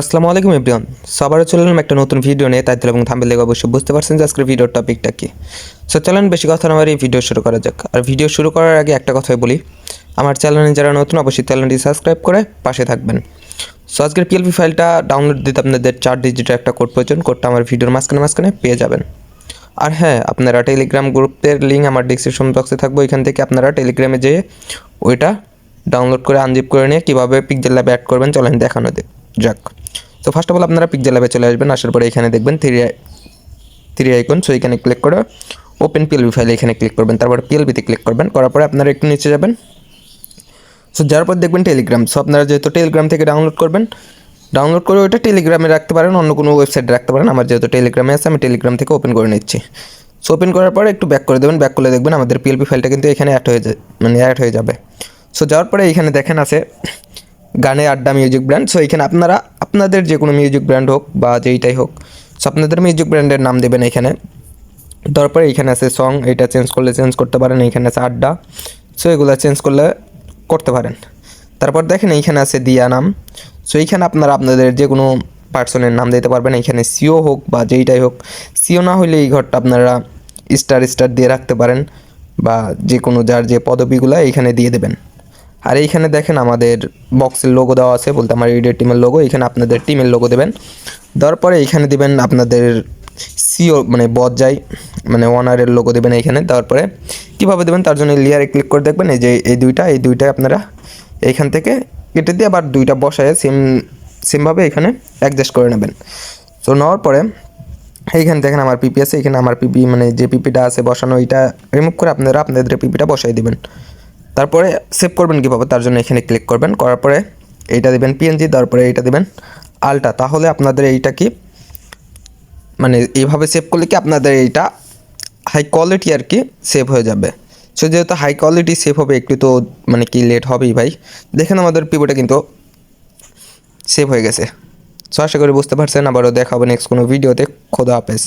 আসসালামু আলাইকুম, এভরিওয়ান। সবারও চলে এলাম একটা নতুন ভিডিও নিয়ে। টাইটেল এবং থাম্বেল দেখে অবশ্যই বুঝতে পারছেন যে আজকের ভিডিওর টপিকটা কি। সো চলেন বেশি কথা না এই ভিডিও শুরু করা যাক। আর ভিডিও শুরু করার আগে একটা কথাই বলি। আমার চ্যানেলে যারা নতুন, অবশ্যই চ্যানেলটি সাবস্ক্রাইব করে পাশে থাকবেন। সো আজকের পিএলপি ফাইলটা ডাউনলোড দিতে আপনাদের চার ডিজিটের একটা কোড প্রয়োজন। কোডটা আমার ভিডিওর মাঝখানে মাঝখানে পেয়ে যাবেন। আর হ্যাঁ আপনারা টেলিগ্রাম গ্রুপের লিঙ্ক আমার ডিসক্রিপশন বক্সে থাকব। এখান থেকে আপনারা টেলিগ্রামে যেয়ে ওইটা ডাউনলোড করে আনজিপ করে নিয়ে কীভাবে পিকজেল ল্যাবে অ্যাড করবেন, চলেন দেখানো যাক। তো ফার্স্ট অফ অল আপনারা পিকজেল ল্যাবে চলে আসবেন, আসার পরে এখানে দেখবেন থ্রি থ্রি আইকন সো এখানে ক্লিক করে ওপেন পিএলবি ফাইল এখানে ক্লিক করবেন, তারপরে পিএলবিতে ক্লিক করবেন, করার পরে আপনারা একটু নিচে যাবেন। সো যার পর দেখবেন টেলিগ্রাম সো আপনারা যেহেতু টেলিগ্রাম থেকে ডাউনলোড করবেন ডাউনলোড করে ওইটা টেলিগ্রামে রাখতে পারেন, অন্য কোনো ওয়েবসাইটে রাখতে পারেন, আমার যেহেতু টেলিগ্রামে আছে, আমি টেলিগ্রাম থেকে ওপেন করে নিচ্ছি। সো ওপেন করার পরে একটু ব্যাক করে দেবেন ব্যাক করলে দেখবেন আমাদের পিএলপি ফাইলটা কিন্তু এখানে অ্যাড হয়ে যায় মানে অ্যাড হয়ে যাবে। সো যাওয়ার পরে এখানে দেখেন আছে গানে আড্ডা মিউজিক ব্র্যান্ড সো এখানে আপনারা, আপনাদের যে কোনো মিউজিক ব্র্যান্ড হোক বা যেইটাই হোক সো আপনাদের মিউজিক ব্র্যান্ডের নাম দেবেন এখানে। তারপরে এইখানে আছে সং এটা চেঞ্জ করলে চেঞ্জ করতে পারেন এইখানে আছে আড্ডা। সো এগুলো চেঞ্জ করলে করতে পারেন। তারপর দেখেন এইখানে আছে দিয়া নাম। সো এইখানে আপনারা আপনাদের যে কোনো পার্সনের নাম দিতে পারবেন। এইখানে সিও হোক বা যেইটাই হোক, সিও না হলে এই ঘরটা আপনারা স্টার স্টার দিয়ে রাখতে পারেন বা যে কোনো যার যে পদবিগুলো এইখানে দিয়ে দেবেন। আর এইখানে দেখেন আমাদের বক্সের লোগো দেওয়া আছে, বলতে আমার রেডিও টিমের লোগো এখানে আপনাদের টিমের লোগো দেবেন। দেওয়ার পরে এইখানে দেবেন আপনাদের সিও মানে বজ্জাই মানে ওনারের লোগো দেবেন এইখানে। দেওয়ার পরে কীভাবে দেবেন? তার জন্য লেয়ারে ক্লিক করে দেখবেন, এই যে এই দুইটা এই দুইটা আপনারা এইখান থেকে কেটে দিয়ে আবার দুইটা বসায় সেম সেমভাবে এখানে অ্যাডজাস্ট করে নেবেন। তো নেওয়ার পরে এইখানে দেখেন আমার পিপি আছে, এখানে আমার পিপি মানে যে পিপিটা আছে বসানো, এইটা রিমুভ করে আপনারা আপনাদের পিপিটা বসাই দিবেন। তারপরে সেভ করবেন কীভাবে? তার জন্য এখানে ক্লিক করবেন, করার পরে এইটা দেবেন পিএনজি তারপরে এইটা দেবেন আলটা তাহলে আপনাদের এইটা কি? মানে এইভাবে সেভ করলে কি আপনাদের এইটা হাই কোয়ালিটি আর কি সেভ হয়ে যাবে। সো যেহেতু হাই কোয়ালিটি সেভ হবে, একটু তো মানে কি লেট হবেই ভাই। দেখেন আমাদের পিবোটা কিন্তু সেভ হয়ে গেছে। সো আশা করি বুঝতে পারছেন। আবারও দেখা হবে নেক্সট কোনো ভিডিওতে খোদা হাফেজ।